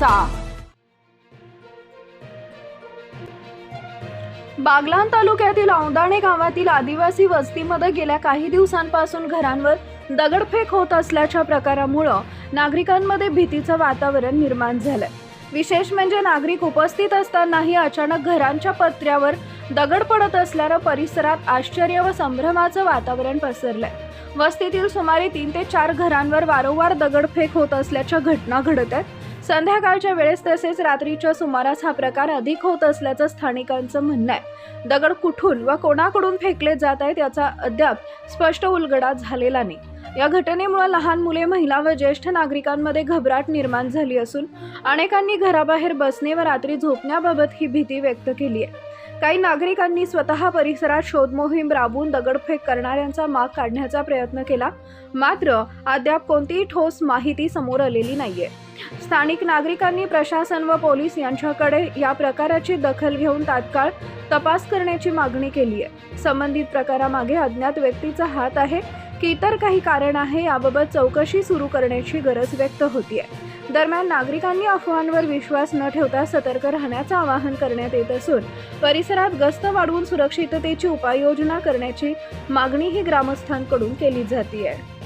करायचा बागलान तालुक्यातील औंदाणे गावातील आदिवासी वस्तीमध्ये गेल्या काही दिवसांपासून घरांवर दगडफेक होत असल्याच्या प्रकारामुळं नागरिकांमध्ये भीतीचं वातावरण निर्माण झालंय. विशेष म्हणजे नागरिक उपस्थित असतानाही अचानक घरांच्या पत्र्यावर दगड पडत असल्यानं परिसरात आश्चर्य व संभ्रमाचं वातावरण पसरलंय. वस्तीतील सुमारे तीन ते चार घरांवर वारंवार दगडफेक होत असल्याच्या घटना घडत आहेत. संध्याकाळच्या वेळेस तसेच रात्रीच्या सुमारास हा प्रकार अधिक होत असल्याचं स्थानिकांचं म्हणणं आहे. दगड कुठून व कोणाकडून फेकले जात आहेत याचा अद्याप स्पष्ट उलगडा झालेला नाही. या घटनेमुळे लहान मुले महिला व ज्येष्ठ नागरिकांमध्ये घबराट निर्माण झाली असून अनेकांनी घराबाहेर बसणे व रात्री झोपण्याबाबत ही भीती व्यक्त केली आहे. काही नागरिकांनी स्वतः परिसरात शोध मोहीम राबवून दगडफेक करणाऱ्यांचा माग काढण्याचा प्रयत्न केला मात्र अद्याप कोणतीही ठोस माहिती समोर आलेली नाहीये. स्थानिक नागरिकांनी प्रशासन व पोलीस यांच्याकडे या प्रकाराची दखल घेऊन तात्काळ तपास करण्याची मागणी केली आहे. संबंधित प्रकारामागे अज्ञात व्यक्तीचा हात आहे की इतर काही कारण आहे याबाबत चौकशी सुरू करण्याची गरज व्यक्त होती आहे. दरम्यान नागरिकांनी अफवांवर विश्वास न ठेवता सतर्क राहण्याचं आवाहन करण्यात येत असून परिसरात गस्त वाढवून सुरक्षिततेची उपाययोजना करण्याची मागणीही ग्रामस्थांकडून केली जाते आहे.